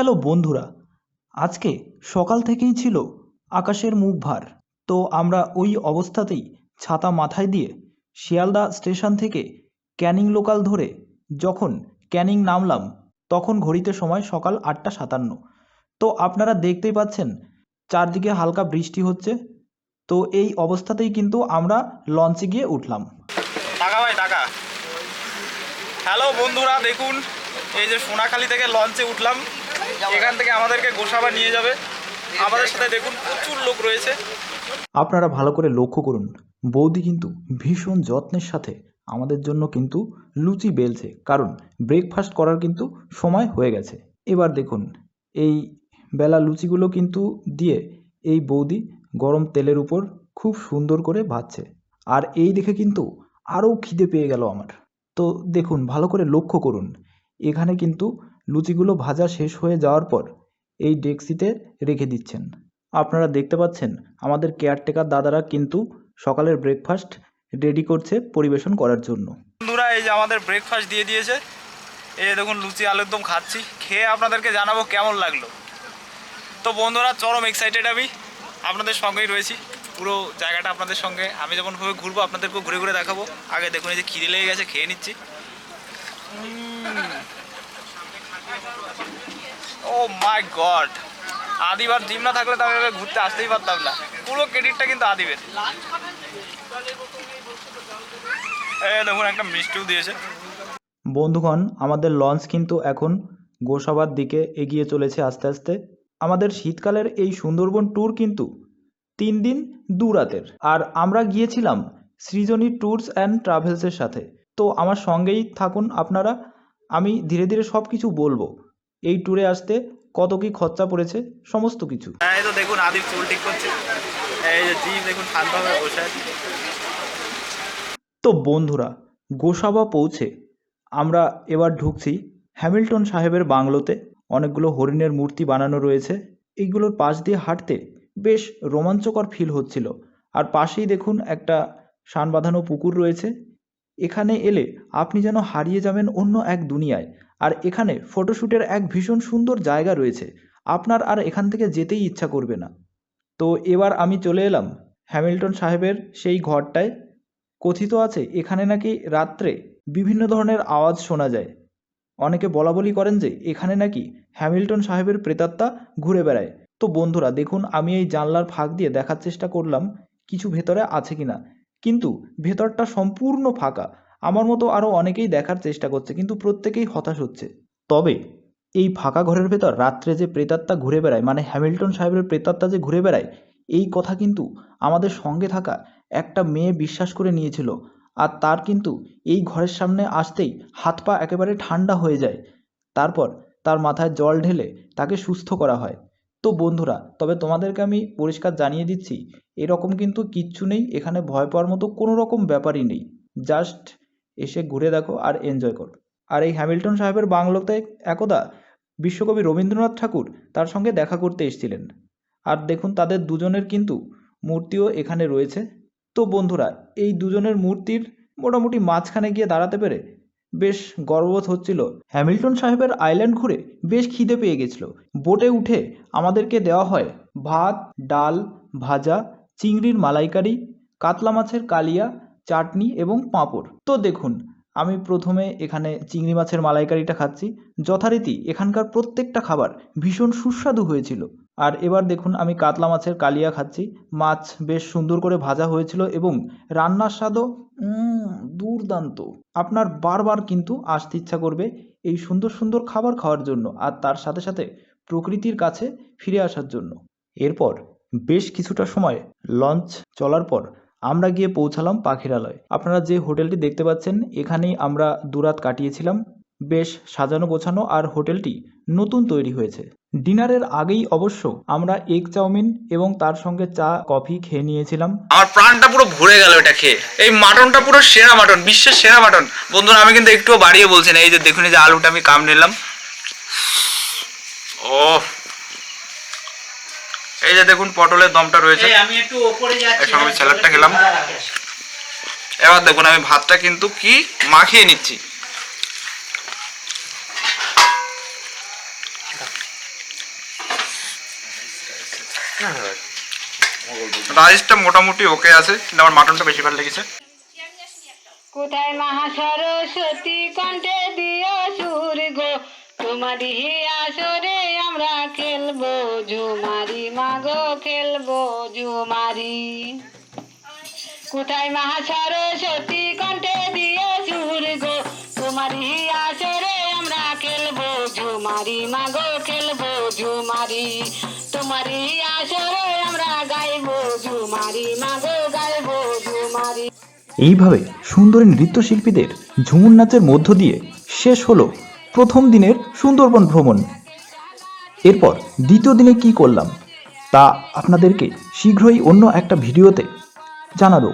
Hello বন্ধুরা। আজকে সকাল থেকেই ছিল আকাশের মুখ ভার। তো আমরা ওই অবস্থাতেই ছাতা মাথায় দিয়ে শিয়ালদা স্টেশন থেকে ক্যানিং লোকাল ধরে যখন ক্যানিং নামলাম, তখন ঘড়িতে সময় সকাল আটটা সাতান্ন। তো আপনারা দেখতেই পাচ্ছেন, চারদিকে হালকা বৃষ্টি হচ্ছে। তো এই অবস্থাতেই কিন্তু আমরা লঞ্চে গিয়ে উঠলাম। হ্যালো বন্ধুরা, দেখুন, এই যে সোনাখালি থেকে লঞ্চে উঠলাম। এখান থেকে আমাদেরকে গোসাবা নিয়ে যাবে। আমাদের সাথে দেখুন, প্রচুর লোক রয়েছে। আপনারা ভালো করে লক্ষ্য করুন, বৌদি কিন্তু ভীষণ যত্নের সাথে আমাদের জন্য কিন্তু লুচি বেলছে, কারণ ব্রেকফাস্ট করার কিন্তু সময় হয়ে গেছে। এবার দেখুন, এই বেলা লুচিগুলো কিন্তু দিয়ে এই বৌদি গরম তেলের উপর খুব সুন্দর করে ভাজছে। আর এই দেখে কিন্তু আরও খিদে পেয়ে গেল আমার। তো দেখুন, ভালো করে লক্ষ্য করুন এখানে কিন্তু লুচিগুলো ভাজা শেষ হয়ে যাওয়ার পর এই ডেক্সিতে রেখে দিচ্ছেন। আপনারা দেখতে পাচ্ছেন, আমাদের কেয়ারটেকার দাদারা কিন্তু সকালের ব্রেকফাস্ট রেডি করছে পরিবেশন করার জন্য। বন্ধুরা, এই যে আমাদের ব্রেকফাস্ট দিয়ে দিয়েছে। এই যে দেখুন, লুচি আলুর দম খাচ্ছি। খেয়ে আপনাদেরকে জানাব কেমন লাগল। তো বন্ধুরা, চরম এক্সাইটেড আমি। আপনাদের সঙ্গেই রয়েছি। পুরো জায়গাটা আপনাদের সঙ্গে। আমি যেমনভাবে ঘুরবো, আপনাদেরকেও ঘুরে ঘুরে দেখাবো। আগে দেখুন, এই যে খিদে লেগে গেছে, খেয়ে নিচ্ছি ও মাই গড আদিবার জিম না থাকলে তো আমি ঘুরতে আসতেই পারতাম না। পুরো ক্রেডিটটা কিন্তু আদিবের। দেখুন, একটা মিষ্টিও দিয়েছে। বন্ধুগণ, আমাদের লঞ্চ কিন্তু এখন গোসাবার দিকে এগিয়ে চলেছে আস্তে আস্তে। আমাদের শীতকালের এই সুন্দরবন ট্যুর কিন্তু তিন দিন, দু রাতের। আর আমরা গিয়েছিলাম সৃজনী ট্যুরস অ্যান্ড ট্রাভেলসের সাথে। তো আমার সঙ্গেই থাকুন আপনারা। আমি ধীরে ধীরে সব কিছু বলব। এই ট্যুরে আসতে কত কী খরচা পড়েছে? সমস্ত কিছু। হ্যাঁ এই তো দেখুন আদিব চুল ঠিক করছে। এই যে জিম দেখুন শান্তভাবে বসে আছে। তো বন্ধুরা গোসাবা পৌঁছে আমরা এবার ঢুকছি হ্যামিল্টন সাহেবের বাংলোতে। অনেকগুলো হরিণের মূর্তি বানানো রয়েছে। এইগুলোর পাশ দিয়ে হাঁটতে বেশ রোমাঞ্চকর ফিল হচ্ছিল। আর পাশেই দেখুন একটা সান বাঁধানো পুকুর রয়েছে। এখানে এলে আপনি যেন হারিয়ে যাবেন অন্য এক দুনিয়ায়। আর এখানে ফটোশ্যুটের এক ভীষণ সুন্দর জায়গা রয়েছে। আপনার আর এখান থেকে যেতেই ইচ্ছা করবে না। তো এবার আমি চলে এলাম হ্যামিল্টন সাহেবের সেই ঘরটায়। কথিত আছে, এখানে নাকি রাত্রে বিভিন্ন ধরনের আওয়াজ শোনা যায়। অনেকে বলা বলি করেন যে, এখানে নাকি হ্যামিল্টন সাহেবের প্রেতাত্মা ঘুরে বেড়ায়। তো বন্ধুরা, দেখুন, আমি এই জানলার ফাঁক দিয়ে দেখার চেষ্টা করলাম, কিছু ভেতরে আছে কিনা। কিন্তু ভেতরটা সম্পূর্ণ ফাঁকা। আমার মতো আরও অনেকেই দেখার চেষ্টা করছে, কিন্তু প্রত্যেকেই হতাশ হচ্ছে। তবে এই ফাঁকা ঘরের ভেতর রাত্রে যে প্রেতাত্মা ঘুরে বেড়ায় মানে হ্যামিল্টন সাহেবের প্রেতাত্মা যে ঘুরে বেড়ায়, এই কথা কিন্তু আমাদের সঙ্গে থাকা একটা মেয়ে বিশ্বাস করে নিয়েছিল। আর তার কিন্তু এই ঘরের সামনে আসতেই হাত পা একেবারে ঠান্ডা হয়ে যায়। তারপর তার মাথায় জল ঢেলে তাকে সুস্থ করা হয়। তো বন্ধুরা, তবে তোমাদেরকে আমি পরিষ্কার জানিয়ে দিচ্ছি, এরকম কিন্তু কিচ্ছু নেই, এখানে ভয় পাওয়ার মতো কোনো রকম ব্যাপারই নেই। জাস্ট এসে ঘুরে দেখো আর এনজয় করো। আর এই হ্যামিল্টন সাহেবের বাংলোতে একদা বিশ্বকবি রবীন্দ্রনাথ ঠাকুর তার সঙ্গে দেখা করতে এসেছিলেন। আর দেখুন তাদের দুজনের কিন্তু মূর্তিও এখানে রয়েছে। তো বন্ধুরা, এই দুজনের মূর্তির মোটামুটি মাঝখানে গিয়ে দাঁড়াতে পেরে বেশ গর্ববোধ হচ্ছিল। হ্যামিল্টন সাহেবের আইল্যান্ড ঘুরে বেশ খিদে পেয়ে গেছিল। বোটে উঠে আমাদেরকে দেওয়া হয় ভাত, ডাল, ভাজা, চিংড়ির মালাইকারি, কাতলা মাছের কালিয়া চাটনি এবং পাঁপড়। তো দেখুন, আমি প্রথমে এখানে চিংড়ি মাছের মালাইকারিটা খাচ্ছি। যথারীতি এখানকার প্রত্যেকটা খাবার ভীষণ সুস্বাদু হয়েছিল। আর এবার দেখুন, আমি কাতলা মাছের কালিয়া খাচ্ছি। মাছ বেশ সুন্দর করে ভাজা হয়েছিল এবং রান্নার স্বাদও দুর্দান্ত। আপনার বারবার কিন্তু আসতে ইচ্ছা করবে এই সুন্দর সুন্দর খাবার খাওয়ার জন্য আর তার সাথে সাথে প্রকৃতির কাছে ফিরে আসার জন্য। এরপর বেশ কিছুটা সময় লঞ্চ চলার পর আমরা গিয়ে পৌঁছালাম পাখিরালয়। আপনারা যে হোটেলটি দেখতে পাচ্ছেন, এখানেই আমরা দুরাত কাটিয়েছিলাম। বেশ সাজানো গোছানো আর হোটেলটি নতুন তৈরি হয়েছে। ডিনারের আগেই অবশ্য আমরা এগ চাউমিন এবং তার সঙ্গে চা, কফি খেয়ে নিয়েছিলাম। আমার প্রাণটা পুরো ভরে গেল এটা খেয়ে। এই মাটনটা পুরো সেরা মাটন, বিশ্বের সেরা মাটন। বন্ধুরা, আমি কিন্তু একটুও বাড়িয়ে বলছি না। এই যে দেখুন, এই যে আলুটা আমি কাম নিলাম। ও যে দেখুন পটলের দমটা রয়েছে। আমি স্যালাডটা খেলাম। এবার দেখুন আমি ভাতটা কিন্তু কি মাখিয়ে নিচ্ছি। রাইসটা মোটামুটি ওকে আছে কিন্তু আমার মাটনটা বেশি ভালো লেগেছে। কোথায় মহা সরস্বতী কণ্ঠে দিও সুর গো? তোমারই আসরে আমরা খেলব ঝুমারি মাগো খেলব ঝুমারি কোথায় মহা সরস্বতী কণ্ঠে দিয়ে সুর গো? তোমারই আসরে আমরা খেলব ঝুমারি মাগো খেলব ঝুমারি তোমারই আসরে আমরা গাইবো ঝুমারি মাগো গাইবো ঝুমারি এইভাবে সুন্দরী নৃত্যশিল্পীদের ঝুমুর নাচের মধ্য দিয়ে শেষ হলো প্রথম দিনের সুন্দরবন ভ্রমণ। এরপর দ্বিতীয় দিনে কি করলাম তা আপনাদেরকে শীঘ্রই অন্য একটা ভিডিওতে জানাব।